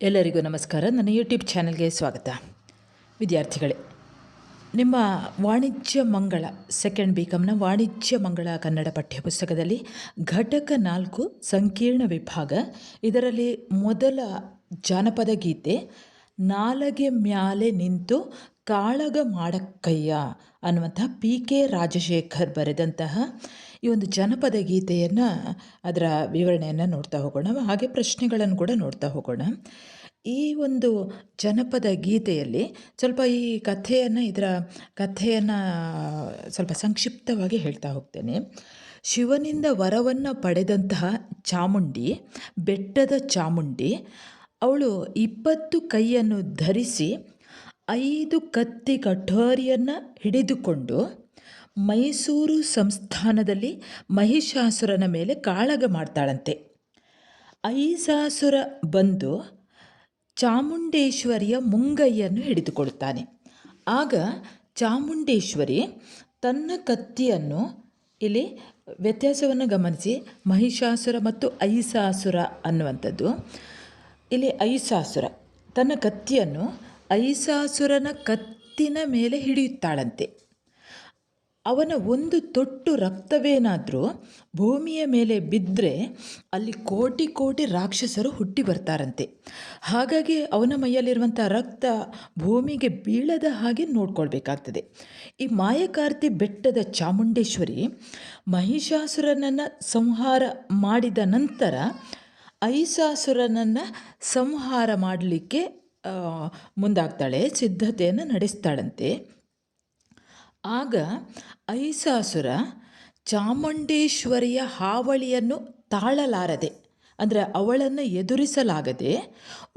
ಎಲ್ಲರಿಗೂ ನಮಸ್ಕಾರ. ನನ್ನ ಯೂಟ್ಯೂಬ್ ಚಾನಲ್ಗೆ ಸ್ವಾಗತ. ವಿದ್ಯಾರ್ಥಿಗಳೇ, ನಿಮ್ಮ ವಾಣಿಜ್ಯ ಮಂಗಳ ಸೆಕೆಂಡ್ ಬಿ ಕಾಮ್ನ ವಾಣಿಜ್ಯ ಮಂಗಳ ಕನ್ನಡ ಪಠ್ಯಪುಸ್ತಕದಲ್ಲಿ ಘಟಕ ನಾಲ್ಕು ಸಂಕೀರ್ಣ ವಿಭಾಗ, ಇದರಲ್ಲಿ ಮೊದಲ ಜಾನಪದ ಗೀತೆ, ನಾಲಗೆ ಮ್ಯಾಲೆ ನಿಂತು ಕಾಳಗ ಮಾಡಕ್ಕಯ್ಯ ಅನ್ನುವಂಥ ಪಿ ಕೆ ರಾಜಶೇಖರ್ ಬರೆದಂತಹ ಈ ಒಂದು ಜನಪದ ಗೀತೆಯನ್ನು ಅದರ ವಿವರಣೆಯನ್ನು ನೋಡ್ತಾ ಹೋಗೋಣ. ಹಾಗೆ ಪ್ರಶ್ನೆಗಳನ್ನು ಕೂಡ ನೋಡ್ತಾ ಹೋಗೋಣ. ಈ ಒಂದು ಜನಪದ ಗೀತೆಯಲ್ಲಿ ಸ್ವಲ್ಪ ಈ ಕಥೆಯನ್ನು, ಇದರ ಕಥೆಯನ್ನು ಸ್ವಲ್ಪ ಸಂಕ್ಷಿಪ್ತವಾಗಿ ಹೇಳ್ತಾ ಹೋಗ್ತೇನೆ. ಶಿವನಿಂದ ವರವನ್ನು ಪಡೆದಂತಹ ಚಾಮುಂಡಿ, ಬೆಟ್ಟದ ಚಾಮುಂಡಿ, ಅವಳು ಇಪ್ಪತ್ತು ಕೈಯನ್ನು ಧರಿಸಿ ಐದು ಕತ್ತಿ ಕಠೋರಿಯನ್ನು ಹಿಡಿದುಕೊಂಡು ಮೈಸೂರು ಸಂಸ್ಥಾನದಲ್ಲಿ ಮಹಿಷಾಸುರನ ಮೇಲೆ ಕಾಳಗ ಮಾಡ್ತಾಳಂತೆ. ಐಸಾಸುರ ಬಂದು ಚಾಮುಂಡೇಶ್ವರಿಯ ಮುಂಗೈಯನ್ನು ಹಿಡಿದುಕೊಳ್ತಾನೆ. ಆಗ ಚಾಮುಂಡೇಶ್ವರಿ ತನ್ನ ಕತ್ತಿಯನ್ನು ಇಲ್ಲಿ ವ್ಯತ್ಯಾಸವನ್ನು ಗಮನಿಸಿ, ಮಹಿಷಾಸುರ ಮತ್ತು ಐಸಾಸುರ ಅನ್ನುವಂಥದ್ದು. ಇಲ್ಲಿ ಐಸಾಸುರ ತನ್ನ ಕತ್ತಿಯನ್ನು ಐಸಾಸುರನ ಕತ್ತಿನ ಮೇಲೆ ಹಿಡಿಯುತ್ತಾಳಂತೆ. ಅವನ ಒಂದು ತೊಟ್ಟು ರಕ್ತವೇನಾದರೂ ಭೂಮಿಯ ಮೇಲೆ ಬಿದ್ದರೆ ಅಲ್ಲಿ ಕೋಟಿ ಕೋಟಿ ರಾಕ್ಷಸರು ಹುಟ್ಟಿ ಬರ್ತಾರಂತೆ. ಹಾಗಾಗಿ ಅವನ ಮೈಯಲ್ಲಿರುವಂಥ ರಕ್ತ ಭೂಮಿಗೆ ಬೀಳದ ಹಾಗೆ ನೋಡ್ಕೊಳ್ಬೇಕಾಗ್ತದೆ. ಈ ಮಾಯಕಾರ್ತಿ ಬೆಟ್ಟದ ಚಾಮುಂಡೇಶ್ವರಿ ಮಹಿಷಾಸುರನನ್ನು ಸಂಹಾರ ಮಾಡಿದ ನಂತರ ಐಸಾಸುರನನ್ನು ಸಂಹಾರ ಮಾಡಲಿಕ್ಕೆ ಮುಂದಾಗ್ತಾಳೆ, ಸಿದ್ಧತೆಯನ್ನು ನಡೆಸ್ತಾಳಂತೆ. ಆಗ ಐಸಾಸುರ ಚಾಮುಂಡೇಶ್ವರಿಯ ಹಾವಳಿಯನ್ನು ತಾಳಲಾರದೆ, ಅಂದರೆ ಅವಳನ್ನು ಎದುರಿಸಲಾಗದೆ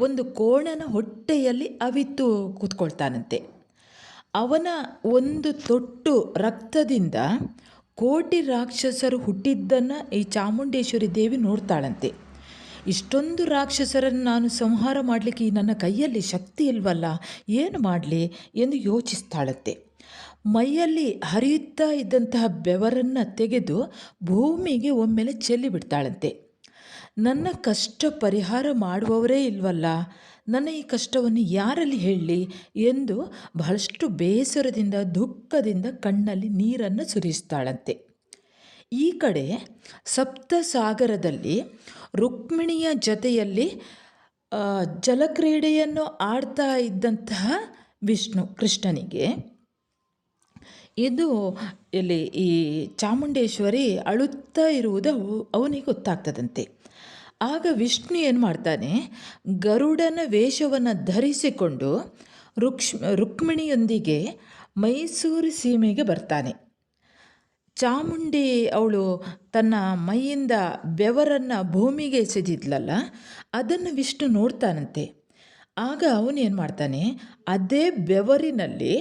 ಒಂದು ಕೋಣನ ಹೊಟ್ಟೆಯಲ್ಲಿ ಅವಿತು ಕೂತ್ಕೊಳ್ತಾನಂತೆ. ಅವನ ಒಂದು ತೊಟ್ಟು ರಕ್ತದಿಂದ ಕೋಟಿ ರಾಕ್ಷಸರು ಹುಟ್ಟಿದ್ದನ್ನು ಈ ಚಾಮುಂಡೇಶ್ವರಿ ದೇವಿ ನೋಡ್ತಾಳಂತೆ. ಇಷ್ಟೊಂದು ರಾಕ್ಷಸರನ್ನು ನಾನು ಸಂಹಾರ ಮಾಡಲಿಕ್ಕೆ ನನ್ನ ಕೈಯಲ್ಲಿ ಶಕ್ತಿ ಇಲ್ವಲ್ಲ? ಏನು ಮಾಡಲಿ? ಎಂದು ಯೋಚಿಸ್ತಾಳತ್ತೆ. ಮೈಯಲ್ಲಿ ಹರಿಯುತ್ತಾ ಇದ್ದಂತಹ ಬೆವರನ್ನು ತೆಗೆದು ಭೂಮಿಗೆ ಒಮ್ಮೆಲೆ ಚೆಲ್ಲಿಬಿಡ್ತಾಳಂತೆ. ನನ್ನ ಕಷ್ಟ ಪರಿಹಾರ ಮಾಡುವವರೇ ಇಲ್ವಲ್ಲ? ನನ್ನ ಈ ಕಷ್ಟವನ್ನು ಯಾರಲ್ಲಿ ಹೇಳಲಿ? ಎಂದು ಬಹಳಷ್ಟು ಬೇಸರದಿಂದ, ದುಃಖದಿಂದ ಕಣ್ಣಲ್ಲಿ ನೀರನ್ನು ಸುರಿಸ್ತಾಳಂತೆ. ಈ ಕಡೆ ಸಪ್ತಸಾಗರದಲ್ಲಿ ರುಕ್ಮಿಣಿಯ ಜೊತೆಯಲ್ಲಿ ಜಲಕ್ರೀಡೆಯನ್ನು ಆಡ್ತಾ ಇದ್ದಂತಹ ವಿಷ್ಣು ಕೃಷ್ಣನಿಗೆ. ಇದು ಇಲ್ಲಿ ಈ ಚಾಮುಂಡೇಶ್ವರಿ ಅಳುತ್ತಾ ಇರುವುದು ಅವನಿಗೆ ಗೊತ್ತಾಗ್ತದಂತೆ. ಆಗ ವಿಷ್ಣು ಏನು ಮಾಡ್ತಾನೆ, ಗರುಡನ ವೇಷವನ್ನು ಧರಿಸಿಕೊಂಡು ರುಕ್ಷ್ ರುಕ್ಮಿಣಿಯೊಂದಿಗೆ ಮೈಸೂರು ಸೀಮೆಗೆ ಬರ್ತಾನೆ. ಚಾಮುಂಡಿ ಅವಳು ತನ್ನ ಮೈಯಿಂದ ಬೆವರನ್ನು ಭೂಮಿಗೆ ಎಸೆದಿದ್ಲಲ್ಲ, ಅದನ್ನು ವಿಷ್ಣು ನೋಡ್ತಾನಂತೆ. ಆಗ ಅವನೇನು ಮಾಡ್ತಾನೆ, ಅದೇ ಬೆವರಿನಲ್ಲಿ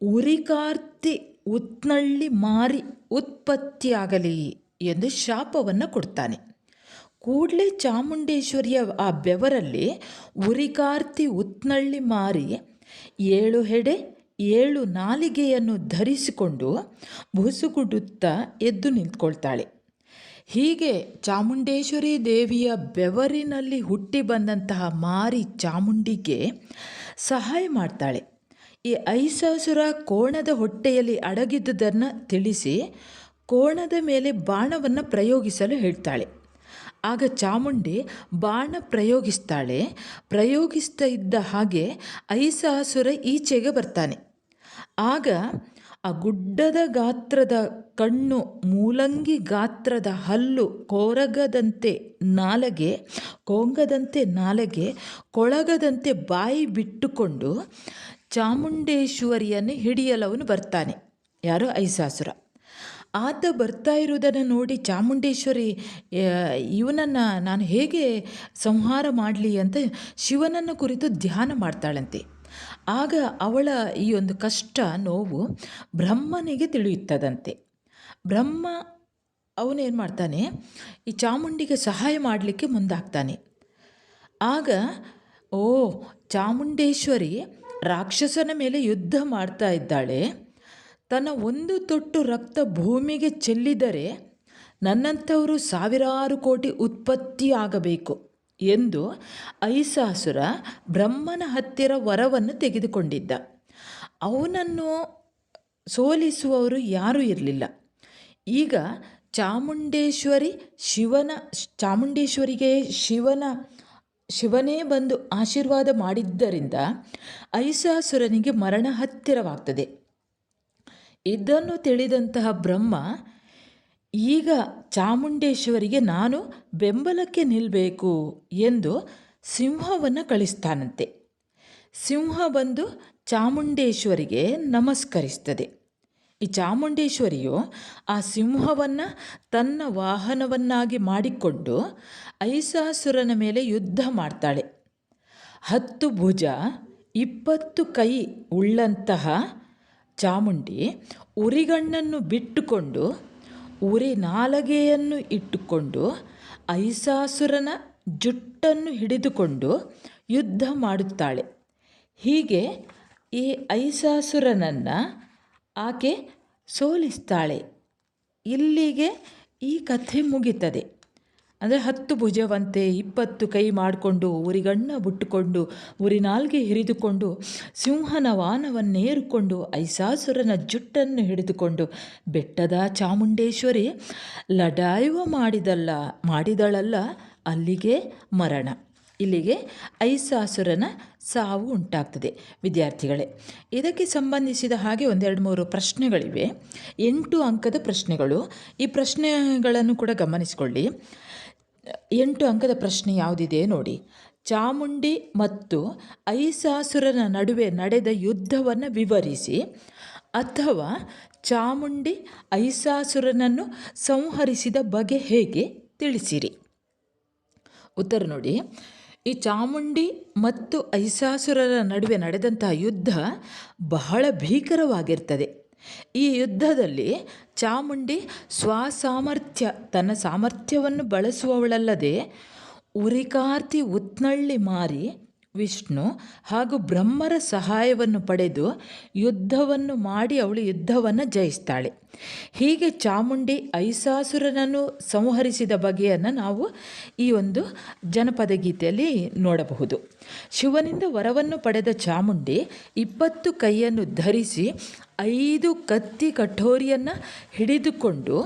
ಉರಿಕಾರ್ತಿ ಉತ್ನಳ್ಳಿ ಮಾರಿ ಉತ್ಪತ್ತಿಯಾಗಲಿ ಎಂದು ಶಾಪವನ್ನು ಕೊಡ್ತಾನೆ. ಕೂಡಲೇ ಚಾಮುಂಡೇಶ್ವರಿಯ ಆ ಬೆವರಲ್ಲಿ ಉರಿಕಾರ್ತಿ ಉತ್ನಳ್ಳಿ ಮಾರಿ ಏಳು ಹೆಡೆ ಏಳು ನಾಲಿಗೆಯನ್ನು ಧರಿಸಿಕೊಂಡು ಬುಸುಗುಡುತ್ತಾ ಎದ್ದು ನಿಂತ್ಕೊಳ್ತಾಳೆ. ಹೀಗೆ ಚಾಮುಂಡೇಶ್ವರಿ ದೇವಿಯ ಬೆವರಿನಲ್ಲಿ ಹುಟ್ಟಿ ಬಂದಂತಹ ಮಾರಿ ಚಾಮುಂಡಿಗೆ ಸಹಾಯ ಮಾಡ್ತಾಳೆ. ಈ ಐಸಾಸುರ ಕೋಣದ ಹೊಟ್ಟೆಯಲ್ಲಿ ಅಡಗಿದ್ದುದನ್ನು ತಿಳಿಸಿ ಕೋಣದ ಮೇಲೆ ಬಾಣವನ್ನು ಪ್ರಯೋಗಿಸಲು ಹೇಳ್ತಾಳೆ. ಆಗ ಚಾಮುಂಡಿ ಬಾಣ ಪ್ರಯೋಗಿಸ್ತಾಳೆ. ಪ್ರಯೋಗಿಸ್ತಾ ಇದ್ದ ಹಾಗೆ ಐಸಾಸುರ ಈಚೆಗೆ ಬರ್ತಾನೆ. ಆಗ ಆ ಗುಡ್ಡದ ಗಾತ್ರದ ಕಣ್ಣು ಮೂಲಂಗಿ ಗಾತ್ರದ ಹಲ್ಲು ಕೊರಗದಂತೆ ನಾಲಗೆ, ಕೊಂಗದಂತೆ ನಾಲಗೆ, ಕೊಳಗದಂತೆ ಬಾಯಿ ಬಿಟ್ಟುಕೊಂಡು ಚಾಮುಂಡೇಶ್ವರಿಯನ್ನು ಹಿಡಿಯಲವನು ಬರ್ತಾನೆ. ಯಾರು? ಐಸಾಸುರ. ಆತ ಬರ್ತಾ ಇರುವುದನ್ನು ನೋಡಿ ಚಾಮುಂಡೇಶ್ವರಿ ಇವನನ್ನು ನಾನು ಹೇಗೆ ಸಂಹಾರ ಮಾಡಲಿ? ಅಂತ ಶಿವನನ್ನು ಕುರಿತು ಧ್ಯಾನ ಮಾಡ್ತಾಳಂತೆ. ಆಗ ಅವಳ ಈ ಒಂದು ಕಷ್ಟ, ನೋವು ಬ್ರಹ್ಮನಿಗೆ ತಿಳಿಯುತ್ತದಂತೆ. ಬ್ರಹ್ಮ ಅವನೇನು ಮಾಡ್ತಾನೆ, ಈ ಚಾಮುಂಡಿಗೆ ಸಹಾಯ ಮಾಡಲಿಕ್ಕೆ ಮುಂದಾಗ್ತಾನೆ. ಆಗ, ಓ, ಚಾಮುಂಡೇಶ್ವರಿ ರಾಕ್ಷಸನ ಮೇಲೆ ಯುದ್ಧ ಮಾಡ್ತಾ ಇದ್ದಾಳೆ. ತನ್ನ ಒಂದು ತೊಟ್ಟು ರಕ್ತ ಭೂಮಿಗೆ ಚೆಲ್ಲಿದರೆ ನನ್ನಂಥವರು ಸಾವಿರಾರು ಕೋಟಿ ಉತ್ಪತ್ತಿ ಆಗಬೇಕು. ಎಂದು ಐಸಾಸುರ ಬ್ರಹ್ಮನ ಹತ್ತಿರ ವರವನ್ನು ತೆಗೆದುಕೊಂಡಿದ್ದ. ಅವನನ್ನು ಸೋಲಿಸುವವರು ಯಾರೂ ಇರಲಿಲ್ಲ. ಈಗ ಚಾಮುಂಡೇಶ್ವರಿ ಶಿವನ, ಚಾಮುಂಡೇಶ್ವರಿಗೆ ಶಿವನ, ಶಿವನೇ ಬಂದು ಆಶೀರ್ವಾದ ಮಾಡಿದ್ದರಿಂದ ಐಸಾಸುರನಿಗೆ ಮರಣ ಹತ್ತಿರವಾಗ್ತದೆ. ಇದನ್ನು ತಿಳಿದಂತಹ ಬ್ರಹ್ಮ ಈಗ ಚಾಮುಂಡೇಶ್ವರಿಗೆ ನಾನು ಬೆಂಬಲಕ್ಕೆ ನಿಲ್ಲಬೇಕು ಎಂದು ಸಿಂಹವನ್ನು ಕಳಿಸ್ತಾನಂತೆ. ಸಿಂಹ ಬಂದು ಚಾಮುಂಡೇಶ್ವರಿಗೆ ನಮಸ್ಕರಿಸ್ತದೆ. ಈ ಚಾಮುಂಡೇಶ್ವರಿಯು ಆ ಸಿಂಹವನ್ನು ತನ್ನ ವಾಹನವನ್ನಾಗಿ ಮಾಡಿಕೊಂಡು ಐಸಾಸುರನ ಮೇಲೆ ಯುದ್ಧ ಮಾಡ್ತಾಳೆ. ಹತ್ತು ಭುಜ, ಇಪ್ಪತ್ತು ಕೈ ಉಳ್ಳಂತಹ ಚಾಮುಂಡಿ ಉರಿಗಣ್ಣನ್ನು ಬಿಟ್ಟುಕೊಂಡು ಉರಿ ನಾಲಗೆಯನ್ನು ಇಟ್ಟುಕೊಂಡು ಐಸಾಸುರನ ಜುಟ್ಟನ್ನು ಹಿಡಿದುಕೊಂಡು ಯುದ್ಧ ಮಾಡುತ್ತಾಳೆ. ಹೀಗೆ ಈ ಐಸಾಸುರನನ್ನು ಆಕೆ ಸೋಲಿಸ್ತಾಳೆ. ಇಲ್ಲಿಗೆ ಈ ಕಥೆ ಮುಗೀತದೆ. ಅಂದರೆ ಹತ್ತು ಭುಜವಂತೆ ಇಪ್ಪತ್ತು ಕೈ ಮಾಡಿಕೊಂಡು ಊರಿಗಣ್ಣ ಬುಟ್ಟುಕೊಂಡು ಉರಿನಾಲ್ಗೆ ಹಿರಿದುಕೊಂಡು, ಸಿಂಹನ ವಾನವನ್ನೇರುಕೊಂಡು, ಐಸಾಸುರನ ಜುಟ್ಟನ್ನು ಹಿಡಿದುಕೊಂಡು, ಬೆಟ್ಟದ ಚಾಮುಂಡೇಶ್ವರಿ ಲಡಾಯುವ ಮಾಡಿದಲ್ಲ, ಮಾಡಿದಳಲ್ಲ, ಅಲ್ಲಿಗೆ ಮರಣ. ಇಲ್ಲಿಗೆ ಐಸಾಸುರನ ಸಾವು ಉಂಟಾಗ್ತದೆ. ವಿದ್ಯಾರ್ಥಿಗಳೇ, ಇದಕ್ಕೆ ಸಂಬಂಧಿಸಿದ ಹಾಗೆ ಒಂದೆರಡು ಮೂರು ಪ್ರಶ್ನೆಗಳಿವೆ. ಎಂಟು ಅಂಕದ ಪ್ರಶ್ನೆಗಳು. ಈ ಪ್ರಶ್ನೆಗಳನ್ನು ಕೂಡ ಗಮನಿಸಿಕೊಳ್ಳಿ. ಎಂಟು ಅಂಕದ ಪ್ರಶ್ನೆ ಯಾವುದಿದೆ ನೋಡಿ. ಚಾಮುಂಡಿ ಮತ್ತು ಐಸಾಸುರನ ನಡುವೆ ನಡೆದ ಯುದ್ಧವನ್ನು ವಿವರಿಸಿ. ಅಥವಾ ಚಾಮುಂಡಿ ಐಸಾಸುರನನ್ನು ಸಂಹರಿಸಿದ ಬಗೆ ಹೇಗೆ ತಿಳಿಸಿರಿ. ಉತ್ತರ ನೋಡಿ. ಈ ಚಾಮುಂಡಿ ಮತ್ತು ಐಸಾಸುರರ ನಡುವೆ ನಡೆದಂತಹ ಯುದ್ಧ ಬಹಳ ಭೀಕರವಾಗಿರ್ತದೆ. ಈ ಯುದ್ಧದಲ್ಲಿ ಚಾಮುಂಡಿ ಸ್ವಸಾಮರ್ಥ್ಯ ತನ್ನ ಸಾಮರ್ಥ್ಯವನ್ನು ಬಳಸುವವಳಲ್ಲದೆ ಉರಿಕಾರ್ತಿ ಉತ್ನಳ್ಳಿ ಮಾರಿ ವಿಷ್ಣು ಹಾಗೂ ಬ್ರಹ್ಮರ ಸಹಾಯವನ್ನು ಪಡೆದು ಯುದ್ಧವನ್ನು ಮಾಡಿ ಅವಳು ಯುದ್ಧವನ್ನು ಜಯಿಸ್ತಾಳೆ. ಹೀಗೆ ಚಾಮುಂಡಿ ಐಸಾಸುರನನ್ನು ಸಂಹರಿಸಿದ ಬಗೆಯನ್ನು ನಾವು ಈ ಒಂದು ಜನಪದ ಗೀತೆಯಲ್ಲಿ ನೋಡಬಹುದು. ಶಿವನಿಂದ ವರವನ್ನು ಪಡೆದ ಚಾಮುಂಡಿ ಇಪ್ಪತ್ತು ಕೈಯನ್ನು ಧರಿಸಿ ಐದು ಕತ್ತಿ ಕಠೋರಿಯನ್ನು ಹಿಡಿದುಕೊಂಡು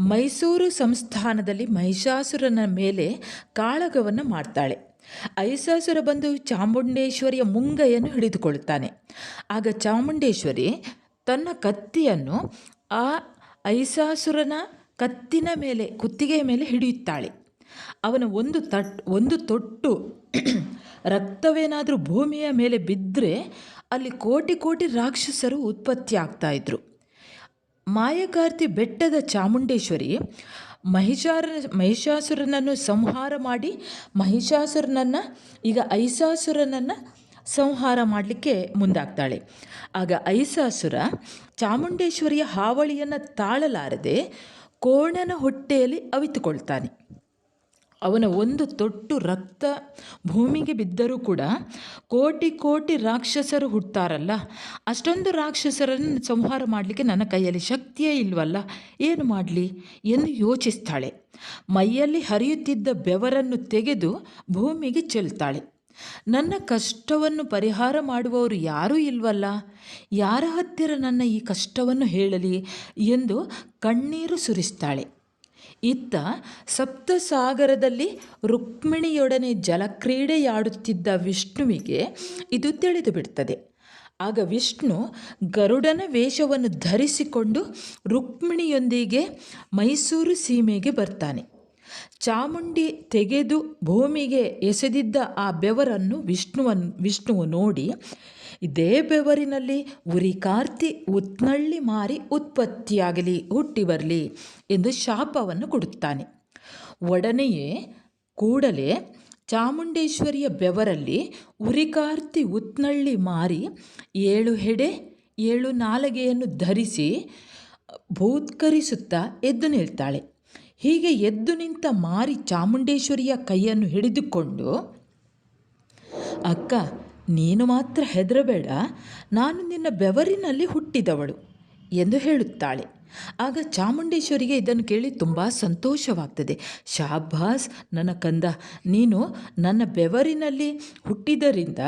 ಮೈಸೂರು ಸಂಸ್ಥಾನದಲ್ಲಿ ಮಹಿಷಾಸುರನ ಮೇಲೆ ಕಾಳಗವನ್ನು ಮಾಡ್ತಾಳೆ. ಐಸಾಸುರ ಬಂದು ಚಾಮುಂಡೇಶ್ವರಿಯ ಮುಂಗೈಯನ್ನು ಹಿಡಿದುಕೊಳ್ಳುತ್ತಾನೆ. ಆಗ ಚಾಮುಂಡೇಶ್ವರಿ ತನ್ನ ಕತ್ತಿಯನ್ನು ಆ ಐಸಾಸುರನ ಕತ್ತಿನ ಮೇಲೆ, ಕುತ್ತಿಗೆಯ ಮೇಲೆ ಹಿಡಿಯುತ್ತಾಳೆ. ಅವನ ಒಂದು ತಟ್, ಒಂದು ತೊಟ್ಟು ರಕ್ತವೇನಾದರೂ ಭೂಮಿಯ ಮೇಲೆ ಬಿದ್ದರೆ ಅಲ್ಲಿ ಕೋಟಿ ಕೋಟಿ ರಾಕ್ಷಸರು ಉತ್ಪತ್ತಿ ಆಗ್ತಾಯಿದ್ರು ಮಾಯಕಾರ್ತಿ ಬೆಟ್ಟದ ಚಾಮುಂಡೇಶ್ವರಿ ಮಹಿಷಾರ ಮಹಿಷಾಸುರನನ್ನು ಸಂಹಾರ ಮಾಡಿ, ಮಹಿಷಾಸುರನನ್ನು, ಈಗ ಐಸಾಸುರನನ್ನು ಸಂಹಾರ ಮಾಡಲಿಕ್ಕೆ ಮುಂದಾಗ್ತಾಳೆ. ಆಗ ಐಸಾಸುರ ಚಾಮುಂಡೇಶ್ವರಿಯ ಹಾವಳಿಯನ್ನು ತಾಳಲಾರದೆ ಕೋಣನ ಹೊಟ್ಟೆಯಲ್ಲಿ ಅವಿತುಕೊಳ್ತಾನೆ. ಅವನ ಒಂದು ತೊಟ್ಟು ರಕ್ತ ಭೂಮಿಗೆ ಬಿದ್ದರೂ ಕೂಡ ಕೋಟಿ ಕೋಟಿ ರಾಕ್ಷಸರು ಹುಟ್ಟಾರಲ್ಲ ಅಷ್ಟೊಂದು ರಾಕ್ಷಸರನ್ನು ಸಂಹಾರ ಮಾಡಲಿಕ್ಕೆ ನನ್ನ ಕೈಯಲ್ಲಿ ಶಕ್ತಿಯೇ ಇಲ್ವಲ್ಲ, ಏನು ಮಾಡಲಿ ಎಂದು ಯೋಚಿಸ್ತಾಳೆ. ಮೈಯಲ್ಲಿ ಹರಿಯುತ್ತಿದ್ದ ಬೆವರನ್ನು ತೆಗೆದು ಭೂಮಿಗೆ ಚೆಲ್ತಾಳೆ. ನನ್ನ ಕಷ್ಟವನ್ನು ಪರಿಹಾರ ಮಾಡುವವರು ಯಾರೂ ಇಲ್ವಲ್ಲ, ಯಾರ ಹತ್ತಿರ ನನ್ನ ಈ ಕಷ್ಟವನ್ನು ಹೇಳಲಿ ಎಂದು ಕಣ್ಣೀರು ಸುರಿಸ್ತಾಳೆ. ಇತ್ತ ಸಪ್ತಸಾಗರದಲ್ಲಿ ರುಕ್ಮಿಣಿಯೊಡನೆ ಜಲಕ್ರೀಡೆಯಾಡುತ್ತಿದ್ದ ವಿಷ್ಣುವಿಗೆ ಇದು ತಿಳಿದು ಬಿಡ್ತದೆ ಆಗ ವಿಷ್ಣು ಗರುಡನ ವೇಷವನ್ನು ಧರಿಸಿಕೊಂಡು ರುಕ್ಮಿಣಿಯೊಂದಿಗೆ ಮೈಸೂರು ಸೀಮೆಗೆ ಬರ್ತಾನೆ. ಚಾಮುಂಡಿ ತೆಗೆದು ಭೂಮಿಗೆ ಎಸೆದಿದ್ದ ಆ ಬೆವರನ್ನು ವಿಷ್ಣುವನ್, ವಿಷ್ಣುವು ನೋಡಿ ಇದೇ ಬೆವರಿನಲ್ಲಿ ಉರಿಕಾರ್ತಿ ಉತ್ನಳ್ಳಿ ಮಾರಿ ಉತ್ಪತ್ತಿಯಾಗಲಿ, ಹುಟ್ಟಿ ಬರಲಿ ಎಂದು ಶಾಪವನ್ನು ಕೊಡುತ್ತಾನೆ. ಒಡನೆಯೇ ಕೂಡಲೇ ಚಾಮುಂಡೇಶ್ವರಿಯ ಬೆವರಲ್ಲಿ ಉರಿಕಾರ್ತಿ ಉತ್ನಳ್ಳಿ ಮಾರಿ ಏಳು ಹೆಡೆ, ಏಳು ನಾಲಗೆಯನ್ನು ಧರಿಸಿ ಭೂತ್ಕರಿಸುತ್ತಾ ಎದ್ದು ನಿಲ್ತಾಳೆ. ಹೀಗೆ ಎದ್ದು ನಿಂತ ಮಾರಿ ಚಾಮುಂಡೇಶ್ವರಿಯ ಕೈಯನ್ನು ಹಿಡಿದುಕೊಂಡು, ಅಕ್ಕ ನೀನು ಮಾತ್ರ ಹೆದರಬೇಡ, ನಾನು ನಿನ್ನ ಬೆವರಿನಲ್ಲಿ ಹುಟ್ಟಿದವಳು ಎಂದು ಹೇಳುತ್ತಾಳೆ. ಆಗ ಚಾಮುಂಡೇಶ್ವರಿಗೆ ಇದನ್ನು ಕೇಳಿ ತುಂಬ ಸಂತೋಷವಾಗ್ತದೆ. ಶಾಬಾಸ್, ನನ್ನ ಕಂದ, ನೀನು ನನ್ನ ಬೆವರಿನಲ್ಲಿ ಹುಟ್ಟಿದರಿಂದ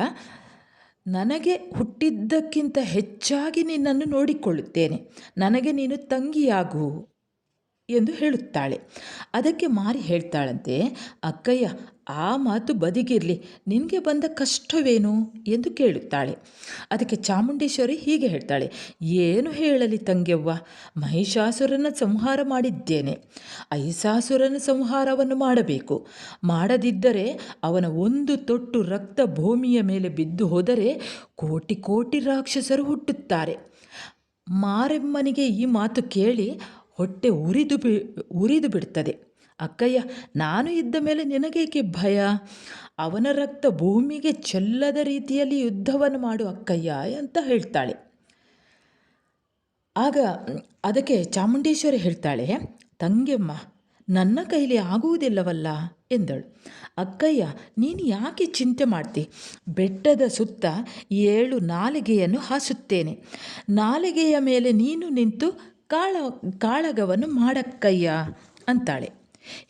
ನನಗೆ ಹುಟ್ಟಿದ್ದಕ್ಕಿಂತ ಹೆಚ್ಚಾಗಿ ನಿನ್ನನ್ನು ನೋಡಿಕೊಳ್ಳುತ್ತೇನೆ. ನನಗೆ ನೀನು ತಂಗಿಯಾಗು ಎಂದು ಹೇಳುತ್ತಾಳೆ. ಅದಕ್ಕೆ ಮಾರಿ ಹೇಳ್ತಾಳಂತೆ, ಅಕ್ಕಯ್ಯ ಆ ಮಾತು ಬದಿಗಿರಲಿ. ನಿನಗೆ ಬಂದ ಕಷ್ಟವೇನು? ಎಂದು ಕೇಳುತ್ತಾಳೆ. ಅದಕ್ಕೆ ಚಾಮುಂಡೇಶ್ವರಿ ಹೀಗೆ ಹೇಳ್ತಾಳೆ. ಏನು ಹೇಳಲಿ ತಂಗೆವ್ವ ಮಹಿಷಾಸುರನ ಸಂಹಾರ ಮಾಡಿದ್ದೇನೆ. ಐಸಾಸುರನ ಸಂಹಾರವನ್ನು ಮಾಡಬೇಕು. ಮಾಡದಿದ್ದರೆ ಅವನ ಒಂದು ತೊಟ್ಟು ರಕ್ತ ಭೂಮಿಯ ಮೇಲೆ ಬಿದ್ದು ಹೋದರೆ ಕೋಟಿ ಕೋಟಿ ರಾಕ್ಷಸರು ಹುಟ್ಟುತ್ತಾರೆ. ಮಾರೆಮ್ಮನಿಗೆ ಈ ಮಾತು ಕೇಳಿ ಹೊಟ್ಟೆ ಉರಿದು ಬಿ, ಉರಿದು ಬಿಡ್ತದೆ. ಅಕ್ಕಯ್ಯ, ನಾನು ಇದ್ದ ಮೇಲೆ ನಿನಗೇಕೆ ಭಯ? ಅವನ ರಕ್ತ ಭೂಮಿಗೆ ಚೆಲ್ಲದ ರೀತಿಯಲ್ಲಿ ಯುದ್ಧವನ್ನು ಮಾಡು ಅಕ್ಕಯ್ಯ ಅಂತ ಹೇಳ್ತಾಳೆ. ಆಗ ಅದಕ್ಕೆ ಚಾಮುಂಡೇಶ್ವರಿ ಹೇಳ್ತಾಳೆ, ತಂಗೆಮ್ಮ, ನನ್ನ ಕೈಲಿ ಆಗುವುದಿಲ್ಲವಲ್ಲ ಎಂದಳು. ಅಕ್ಕಯ್ಯ, ನೀನು ಯಾಕೆ ಚಿಂತೆ ಮಾಡ್ತಿ? ಬೆಟ್ಟದ ಸುತ್ತ ಏಳು ನಾಲಿಗೆಯನ್ನು ಹಾಸುತ್ತೇನೆ. ನಾಲಿಗೆಯ ಮೇಲೆ ನೀನು ನಿಂತು ಕಾಳ, ಕಾಳಗವನ್ನು ಮಾಡಕ್ಕಯ್ಯ ಅಂತಾಳೆ.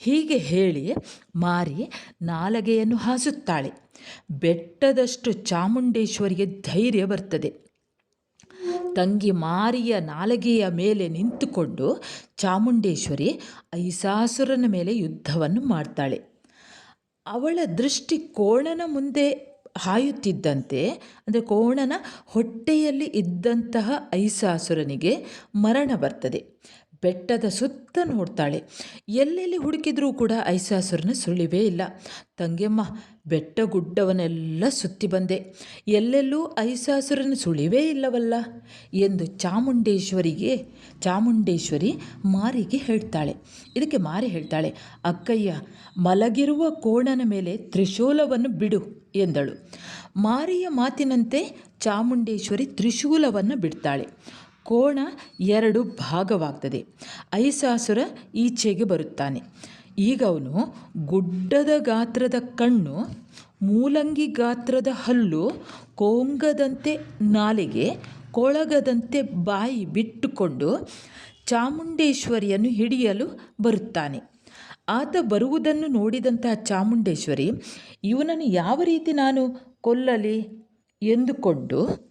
ಹೀಗೆ ಹೇಳಿ ಮಾರಿ ನಾಲಗೆಯನ್ನು ಹಾಸುತ್ತಾಳೆ. ಬೆಟ್ಟದಷ್ಟು ಚಾಮುಂಡೇಶ್ವರಿಗೆ ಧೈರ್ಯ ಬರ್ತದೆ. ತಂಗಿ ಮಾರಿಯ ನಾಲಗೆಯ ಮೇಲೆ ನಿಂತುಕೊಂಡು ಚಾಮುಂಡೇಶ್ವರಿ ಐಸಾಸುರನ ಮೇಲೆ ಯುದ್ಧವನ್ನು ಮಾಡ್ತಾಳೆ. ಅವಳ ದೃಷ್ಟಿ ಕೋಣನ ಮುಂದೆ ಹಾಯುತ್ತಿದ್ದಂತೆ, ಅಂದರೆ ಕೋಣನ ಹೊಟ್ಟೆಯಲ್ಲಿ ಇದ್ದಂತಹ ಐಸಾಸುರನಿಗೆ ಮರಣ ಬರ್ತದೆ. ಬೆಟ್ಟದ ಸುತ್ತ ನೋಡ್ತಾಳೆ. ಎಲ್ಲೆಲ್ಲಿ ಹುಡುಕಿದ್ರೂ ಕೂಡ ಐಸಾಸುರನ ಸುಳಿವೇ ಇಲ್ಲ. ತಂಗಿಯಮ್ಮ ಬೆಟ್ಟ ಗುಡ್ಡವನ್ನೆಲ್ಲ ಸುತ್ತಿ ಬಂದೆ. ಎಲ್ಲೆಲ್ಲೂ ಐಸಾಸುರನ ಸುಳಿವೇ ಇಲ್ಲವಲ್ಲ? ಎಂದು ಚಾಮುಂಡೇಶ್ವರಿಗೆ, ಚಾಮುಂಡೇಶ್ವರಿ ಮಾರಿಗೆ ಹೇಳ್ತಾಳೆ. ಇದಕ್ಕೆ ಮಾರಿ ಹೇಳ್ತಾಳೆ, ಅಕ್ಕಯ್ಯ, ಮಲಗಿರುವ ಕೋಣನ ಮೇಲೆ ತ್ರಿಶೂಲವನ್ನು ಬಿಡು ಎಂದಳು. ಮಾರಿಯ ಮಾತಿನಂತೆ ಚಾಮುಂಡೇಶ್ವರಿ ತ್ರಿಶೂಲವನ್ನು ಬಿಡ್ತಾಳೆ. ಕೋಣ ಎರಡು ಭಾಗವಾಗ್ತದೆ. ಐಸಾಸುರ ಈಚೆಗೆ ಬರುತ್ತಾನೆ. ಈಗ ಅವನು ಗುಡ್ಡದ ಗಾತ್ರದ ಕಣ್ಣು, ಮೂಲಂಗಿ ಗಾತ್ರದ ಹಲ್ಲು, ಕೋಂಗದಂತೆ ನಾಲಿಗೆ, ಕೊಳಗದಂತೆ ಬಾಯಿ ಬಿಟ್ಟುಕೊಂಡು ಚಾಮುಂಡೇಶ್ವರಿಯನ್ನು ಹಿಡಿಯಲು ಬರುತ್ತಾನೆ. ಆತ ಬರುವುದನ್ನು ನೋಡಿದಂತಹ ಚಾಮುಂಡೇಶ್ವರಿ, ಇವನನ್ನು ಯಾವ ರೀತಿ ನಾನು ಕೊಲ್ಲಲಿ? ಎಂದುಕೊಂಡು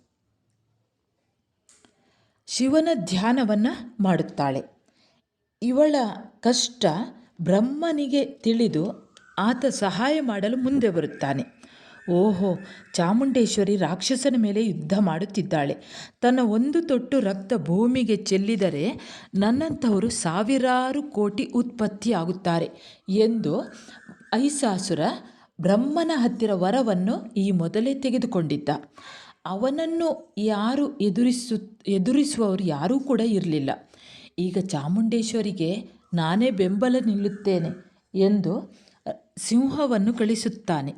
ಶಿವನ ಧ್ಯಾನವನ್ನು ಮಾಡುತ್ತಾಳೆ. ಇವಳ ಕಷ್ಟ ಬ್ರಹ್ಮನಿಗೆ ತಿಳಿದು ಆತ ಸಹಾಯ ಮಾಡಲು ಮುಂದೆ ಬರುತ್ತಾನೆ. ಓಹೋ, ಚಾಮುಂಡೇಶ್ವರಿ ರಾಕ್ಷಸನ ಮೇಲೆ ಯುದ್ಧ ಮಾಡುತ್ತಿದ್ದಾಳೆ. ತನ್ನ ಒಂದು ತೊಟ್ಟು ರಕ್ತ ಭೂಮಿಗೆ ಚೆಲ್ಲಿದರೆ ನನ್ನಂಥವರು ಸಾವಿರಾರು ಕೋಟಿ ಉತ್ಪತ್ತಿಯಾಗುತ್ತಾರೆ ಎಂದು ಐಸಾಸುರ ಬ್ರಹ್ಮನ ಹತ್ತಿರ ವರವನ್ನು ಈ ಮೊದಲೇ ತೆಗೆದುಕೊಂಡಿದ್ದ. ಅವನನ್ನು ಯಾರು ಎದುರಿಸು, ಎದುರಿಸುವವರು ಯಾರೂ ಕೂಡ ಇರಲಿಲ್ಲ. ಈಗ ಚಾಮುಂಡೇಶ್ವರಿಗೆ ನಾನೇ ಬೆಂಬಲ ನಿಲ್ಲುತ್ತೇನೆ ಎಂದು ಸಿಂಹವನ್ನು ಕಳಿಸುತ್ತಾನೆ.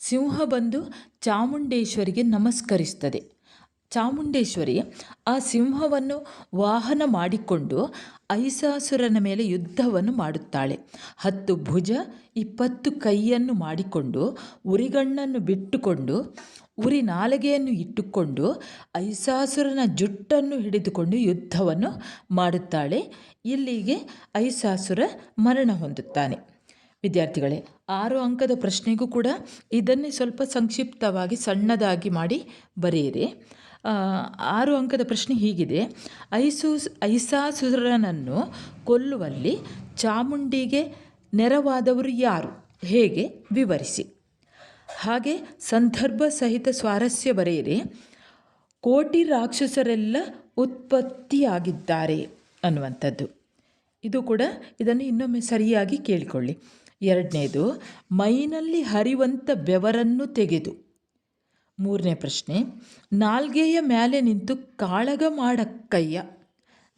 ಸಿಂಹ ಬಂದು ಚಾಮುಂಡೇಶ್ವರಿಗೆ ನಮಸ್ಕರಿಸ್ತದೆ ಚಾಮುಂಡೇಶ್ವರಿ ಆ ಸಿಂಹವನ್ನು ವಾಹನ ಮಾಡಿಕೊಂಡು ಐಸಾಸುರನ ಮೇಲೆ ಯುದ್ಧವನ್ನು ಮಾಡುತ್ತಾಳೆ. ಹತ್ತು ಭುಜ, ಇಪ್ಪತ್ತು ಕೈಯನ್ನು ಮಾಡಿಕೊಂಡು ಉರಿಗಣ್ಣನ್ನು ಬಿಟ್ಟುಕೊಂಡು ಉರಿ ನಾಲಿಗೆಯನ್ನು ಇಟ್ಟುಕೊಂಡು ಐಸಾಸುರನ ಜುಟ್ಟನ್ನು ಹಿಡಿದುಕೊಂಡು ಯುದ್ಧವನ್ನು ಮಾಡುತ್ತಾಳೆ. ಇಲ್ಲಿಗೆ ಐಸಾಸುರ ಮರಣ ಹೊಂದುತ್ತಾನೆ. ವಿದ್ಯಾರ್ಥಿಗಳೇ, ಆರು ಅಂಕದ ಪ್ರಶ್ನೆಗೂ ಕೂಡ ಇದನ್ನೇ ಸ್ವಲ್ಪ ಸಂಕ್ಷಿಪ್ತವಾಗಿ ಸಣ್ಣದಾಗಿ ಮಾಡಿ ಬರೆಯಿರಿ. ಆರು ಅಂಕದ ಪ್ರಶ್ನೆ ಹೀಗಿದೆ. ಐಸೂಸ್ ಐಸಾಸುರನನ್ನು ಕೊಲ್ಲುವಲ್ಲಿ ಚಾಮುಂಡಿಗೆ ನೆರವಾದವರು ಯಾರು? ಹೇಗೆ? ವಿವರಿಸಿ. ಹಾಗೆ ಸಂದರ್ಭ ಸಹಿತ ಸ್ವಾರಸ್ಯ ಬರೆಯಿರಿ. ಕೋಟಿ ರಾಕ್ಷಸರೆಲ್ಲ ಉತ್ಪತ್ತಿಯಾಗಿದ್ದಾರೆ ಅನ್ನುವಂಥದ್ದು. ಇದು ಕೂಡ ಇದನ್ನು ಇನ್ನೊಮ್ಮೆ ಸರಿಯಾಗಿ ಕೇಳಿಕೊಳ್ಳಿ. ಎರಡನೇದು, ಮೈನಲ್ಲಿ ಹರಿವಂತ ಬೆವರನ್ನು ತೆಗೆದು. ಮೂರನೇ ಪ್ರಶ್ನೆ, ನಾಲ್ಗೆಯ ಮೇಲೆ ನಿಂತು ಕಾಳಗ ಮಾಡಕ್ಕಯ್ಯ.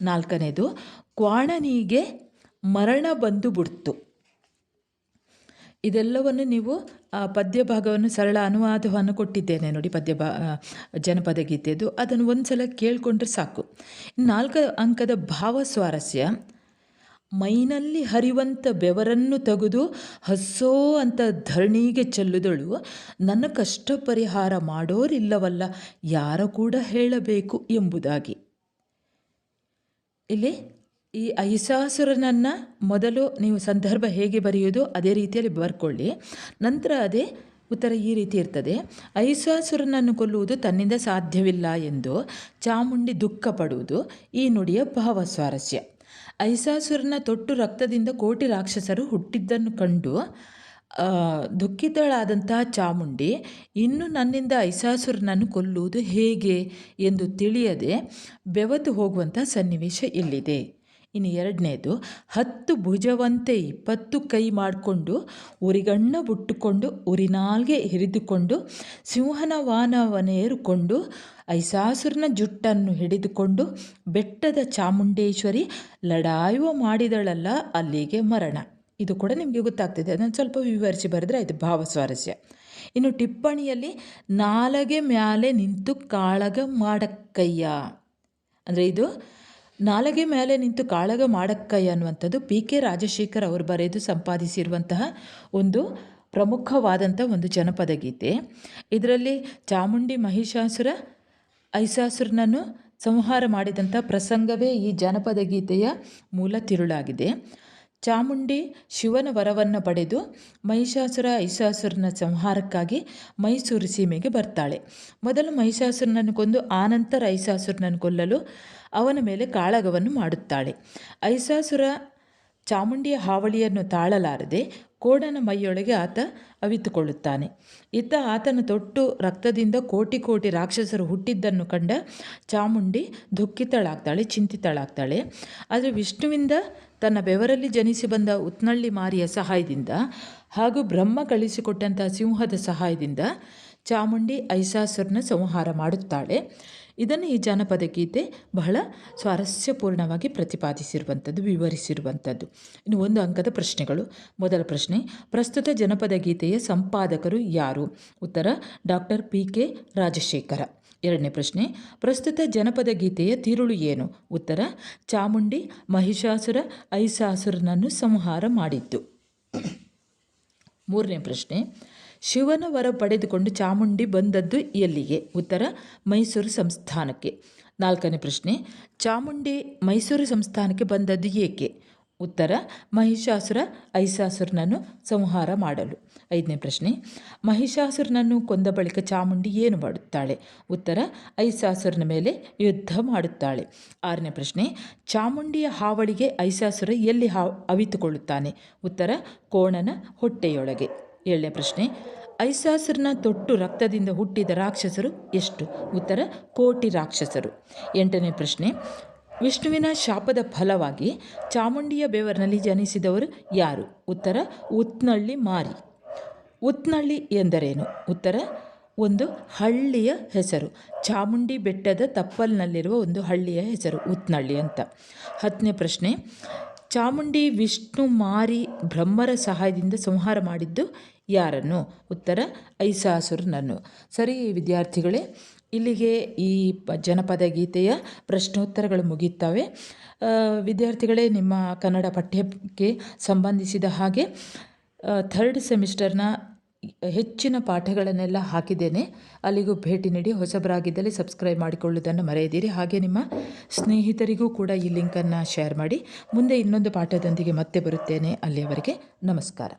ನಾಲ್ಕನೇದು, ಕ್ವಾಣನಿಗೆ ಮರಣ ಬಂದು ಬಿಡ್ತು. ಇದೆಲ್ಲವನ್ನು ನೀವು ಪದ್ಯ ಭಾಗವನ್ನು ಸರಳ ಅನುವಾದವನ್ನು ಕೊಟ್ಟಿದ್ದೇನೆ ನೋಡಿ ಪದ್ಯ ಭಾ ಜನಪದ ಗೀತೆದು ಅದನ್ನು ಒಂದು ಸಲ ಕೇಳಿಕೊಂಡ್ರೆ ಸಾಕು. ನಾಲ್ಕು ಅಂಕದ ಭಾವ ಸ್ವಾರಸ್ಯ ಮೈನಲ್ಲಿ ಹರಿವಂತ ಬೆವರನ್ನು ತೆಗೆದು ಹಸ್ಸೋ ಅಂತ ಧರಣಿಗೆ ಚೆಲ್ಲುದಳು. ನನ್ನ ಕಷ್ಟ ಪರಿಹಾರ ಮಾಡೋರಿಲ್ಲವಲ್ಲ, ಯಾರ ಕೂಡ ಹೇಳಬೇಕು ಎಂಬುದಾಗಿ. ಇಲ್ಲಿ ಈ ಐಸಾಸುರನನ್ನು ಮೊದಲು ನೀವು ಸಂದರ್ಭ ಹೇಗೆ ಬರೆಯೋದು ಅದೇ ರೀತಿಯಲ್ಲಿ ಬರ್ಕೊಳ್ಳಿ. ನಂತರ ಅದೇ ಉತ್ತರ ಈ ರೀತಿ ಇರ್ತದೆ. ಐಸಾಸುರನನ್ನು ಕೊಲ್ಲುವುದು ತನ್ನಿಂದ ಸಾಧ್ಯವಿಲ್ಲ ಎಂದು ಚಾಮುಂಡಿ ದುಃಖ ಪಡುವುದು ಈ ನುಡಿಯ ಭಾವ ಸ್ವಾರಸ್ಯ ಐಸಾಸುರನ ತೊಟ್ಟು ರಕ್ತದಿಂದ ಕೋಟಿ ರಾಕ್ಷಸರು ಹುಟ್ಟಿದ್ದನ್ನು ಕಂಡು ದುಃಖಿತಳಾದಂತಹ ಚಾಮುಂಡಿ, ಇನ್ನು ನನ್ನಿಂದ ಐಸಾಸುರನನ್ನು ಕೊಲ್ಲುವುದು ಹೇಗೆ ಎಂದು ತಿಳಿಯದೆ ಬೆವತು ಹೋಗುವಂಥ ಸನ್ನಿವೇಶ ಇಲ್ಲಿದೆ. ಇನ್ನು ಎರಡನೇದು, ಹತ್ತು ಭುಜವಂತೆ ಇಪ್ಪತ್ತು ಕೈ ಮಾಡಿಕೊಂಡು, ಉರಿಗಣ್ಣ ಬುಟ್ಟುಕೊಂಡು, ಉರಿನಾಲ್ಗೆ ಹಿರಿದುಕೊಂಡು, ಸಿಂಹನ ವಾನವನೇರಿಕೊಂಡು ಐಸಾಸುರನ ಜುಟ್ಟನ್ನು ಹಿಡಿದುಕೊಂಡು ಬೆಟ್ಟದ ಚಾಮುಂಡೇಶ್ವರಿ ಲಡಾಯುವ ಮಾಡಿದಳಲ್ಲ, ಅಲ್ಲಿಗೆ ಮರಣ. ಇದು ಕೂಡ ನಿಮಗೆ ಗೊತ್ತಾಗ್ತಿದೆ. ಅದನ್ನು ಸ್ವಲ್ಪ ವಿವರಿಸಿ ಬರೆದ್ರೆ ಆಯಿತು ಭಾವ ಸ್ವಾರಸ್ಯ. ಇನ್ನು ಟಿಪ್ಪಣಿಯಲ್ಲಿ, ನಾಲಗೆ ಮ್ಯಾಲೆ ನಿಂತು ಕಾಳಗ ಮಾಡಕ್ಕಯ್ಯ. ಅಂದರೆ ಇದು, ನಾಲಗೆ ಮೇಲೆ ನಿಂತು ಕಾಳಗ ಮಾಡಕ್ಕಯ್ಯ ಅನ್ನುವಂಥದ್ದು ಪಿ ಕೆ ರಾಜಶೇಖರ್ ಅವರು ಬರೆದು ಸಂಪಾದಿಸಿರುವಂತಹ ಒಂದು ಪ್ರಮುಖವಾದಂಥ ಒಂದು ಜನಪದ ಗೀತೆ. ಇದರಲ್ಲಿ ಚಾಮುಂಡಿ ಮಹಿಷಾಸುರ ಐಸಾಸುರನನ್ನು ಸಂಹಾರ ಮಾಡಿದಂಥ ಪ್ರಸಂಗವೇ ಈ ಜನಪದ ಗೀತೆಯ ಮೂಲ ತಿರುಳಾಗಿದೆ. ಚಾಮುಂಡಿ ಶಿವನ ವರವನ್ನು ಪಡೆದು ಮಹಿಷಾಸುರ ಐಸಾಸುರನ ಸಂಹಾರಕ್ಕಾಗಿ ಮೈಸೂರು ಸೀಮೆಗೆ ಬರ್ತಾಳೆ. ಮೊದಲು ಮಹಿಷಾಸುರನನ್ನು ಕೊಂದು ಆನಂತರ ಐಸಾಸುರನನ್ನು ಕೊಲ್ಲಲು ಅವನ ಮೇಲೆ ಕಾಳಗವನ್ನು ಮಾಡುತ್ತಾಳೆ. ಐಸಾಸುರ ಚಾಮುಂಡಿಯ ಹಾವಳಿಯನ್ನು ತಾಳಲಾರದೆ ಕೋಡನ ಮೈಯೊಳಗೆ ಆತ ಅವಿತುಕೊಳ್ಳುತ್ತಾನೆ. ಇತ್ತ ಆತನ ತೊಟ್ಟು ರಕ್ತದಿಂದ ಕೋಟಿ ಕೋಟಿ ರಾಕ್ಷಸರು ಹುಟ್ಟಿದ್ದನ್ನು ಕಂಡ ಚಾಮುಂಡಿ ದುಃಖಿತಳಾಗ್ತಾಳೆ, ಚಿಂತಿತಳಾಗ್ತಾಳೆ. ಆದರೆ ವಿಷ್ಣುವಿಂದ ತನ್ನ ಬೆವರಲ್ಲಿ ಜನಿಸಿ ಬಂದ ಉತ್ನಳ್ಳಿ ಮಾರಿಯ ಸಹಾಯದಿಂದ ಹಾಗೂ ಬ್ರಹ್ಮ ಕಳಿಸಿಕೊಟ್ಟಂತಹ ಸಿಂಹದ ಸಹಾಯದಿಂದ ಚಾಮುಂಡಿ ಐಸಾಸುರನ ಸಂಹಾರ ಮಾಡುತ್ತಾಳೆ. ಇದನ್ನು ಈ ಜಾನಪದ ಗೀತೆ ಬಹಳ ಸ್ವಾರಸ್ಯಪೂರ್ಣವಾಗಿ ಪ್ರತಿಪಾದಿಸಿರುವಂಥದ್ದು, ವಿವರಿಸಿರುವಂಥದ್ದು. ಇನ್ನು ಒಂದು ಅಂಕದ ಪ್ರಶ್ನೆಗಳು. ಮೊದಲ ಪ್ರಶ್ನೆ, ಪ್ರಸ್ತುತ ಜನಪದ ಗೀತೆಯ ಸಂಪಾದಕರು ಯಾರು? ಉತ್ತರ, ಡಾಕ್ಟರ್ ಪಿ ಕೆ ರಾಜಶೇಖರ. ಎರಡನೇ ಪ್ರಶ್ನೆ, ಪ್ರಸ್ತುತ ಜನಪದ ಗೀತೆಯ ತಿರುಳು ಏನು? ಉತ್ತರ, ಚಾಮುಂಡಿ ಮಹಿಷಾಸುರ ಐಸಾಸುರನನ್ನು ಸಂಹಾರ ಮಾಡಿದ್ದು. ಮೂರನೇ ಪ್ರಶ್ನೆ ಶಿವನ ವರ ಪಡೆದುಕೊಂಡು ಚಾಮುಂಡಿ ಬಂದದ್ದು ಎಲ್ಲಿಗೆ? ಉತ್ತರ, ಮೈಸೂರು ಸಂಸ್ಥಾನಕ್ಕೆ. ನಾಲ್ಕನೇ ಪ್ರಶ್ನೆ, ಚಾಮುಂಡಿ ಮೈಸೂರು ಸಂಸ್ಥಾನಕ್ಕೆ ಬಂದದ್ದು ಏಕೆ? ಉತ್ತರ, ಮಹಿಷಾಸುರ, ಐಸಾಸುರನನ್ನು ಸಂಹಾರ ಮಾಡಲು. ಐದನೇ ಪ್ರಶ್ನೆ, ಮಹಿಷಾಸುರನನ್ನು ಕೊಂದ ಬಳಿಕ ಚಾಮುಂಡಿ ಏನು ಮಾಡುತ್ತಾಳೆ? ಉತ್ತರ, ಐಸಾಸುರನ ಮೇಲೆ ಯುದ್ಧ ಮಾಡುತ್ತಾಳೆ. ಆರನೇ ಪ್ರಶ್ನೆ, ಚಾಮುಂಡಿಯ ಹಾವಳಿಗೆ ಐಸಾಸುರ ಎಲ್ಲಿ ಹಾ, ಅವಿತುಕೊಳ್ಳುತ್ತಾನೆ? ಉತ್ತರ, ಕೋಣನ ಹೊಟ್ಟೆಯೊಳಗೆ. ಏಳನೇ ಪ್ರಶ್ನೆ, ಐಸಾಸುರನ ತೊಟ್ಟು ರಕ್ತದಿಂದ ಹುಟ್ಟಿದ ರಾಕ್ಷಸರು ಎಷ್ಟು? ಉತ್ತರ, ಕೋಟಿ ರಾಕ್ಷಸರು. ಎಂಟನೇ ಪ್ರಶ್ನೆ, ವಿಷ್ಣುವಿನ ಶಾಪದ ಫಲವಾಗಿ ಚಾಮುಂಡಿಯ ಬೆವರಿನಲ್ಲಿ ಜನಿಸಿದವರು ಯಾರು? ಉತ್ತರ, ಉತ್ನಳ್ಳಿ ಮಾರಿ. ಉತ್ನಳ್ಳಿ ಎಂದರೇನು? ಉತ್ತರ, ಒಂದು ಹಳ್ಳಿಯ ಹೆಸರು. ಚಾಮುಂಡಿ ಬೆಟ್ಟದ ತಪ್ಪಲ್ನಲ್ಲಿರುವ ಒಂದು ಹಳ್ಳಿಯ ಹೆಸರು, ಉತ್ನಳ್ಳಿ ಅಂತ. ಹತ್ತನೇ ಪ್ರಶ್ನೆ, ಚಾಮುಂಡಿ ವಿಷ್ಣು ಮಾರಿ ಬ್ರಹ್ಮರ ಸಹಾಯದಿಂದ ಸಂಹಾರ ಮಾಡಿದ್ದು ಯಾರನ್ನು? ಉತ್ತರ, ಐಸಾಸುರನನ್ನು. ಸರಿ ವಿದ್ಯಾರ್ಥಿಗಳೇ, ಇಲ್ಲಿಗೆ ಈ ಜನಪದ ಗೀತೆಯ ಪ್ರಶ್ನೋತ್ತರಗಳು ಮುಗಿಯುತ್ತವೆ. ವಿದ್ಯಾರ್ಥಿಗಳೇ, ನಿಮ್ಮ ಕನ್ನಡ ಪಠ್ಯಕ್ಕೆ ಸಂಬಂಧಿಸಿದ ಹಾಗೆ ಥರ್ಡ್ ಸೆಮಿಸ್ಟರ್ನ ಹೆಚ್ಚಿನ ಪಾಠಗಳನ್ನೆಲ್ಲ ಹಾಕಿದ್ದೇನೆ. ಅಲ್ಲಿಗೂ ಭೇಟಿ ನೀಡಿ ಹೊಸಬರಾಗಿದ್ದಲ್ಲಿ ಸಬ್ಸ್ಕ್ರೈಬ್ ಮಾಡಿಕೊಳ್ಳುವುದನ್ನು ಮರೆಯದಿರಿ. ಹಾಗೆ ನಿಮ್ಮ ಸ್ನೇಹಿತರಿಗೂ ಕೂಡ ಈ ಲಿಂಕನ್ನು ಶೇರ್ ಮಾಡಿ. ಮುಂದೆ ಇನ್ನೊಂದು ಪಾಠದೊಂದಿಗೆ ಮತ್ತೆ ಬರುತ್ತೇನೆ. ಅಲ್ಲಿಯವರೆಗೆ ನಮಸ್ಕಾರ.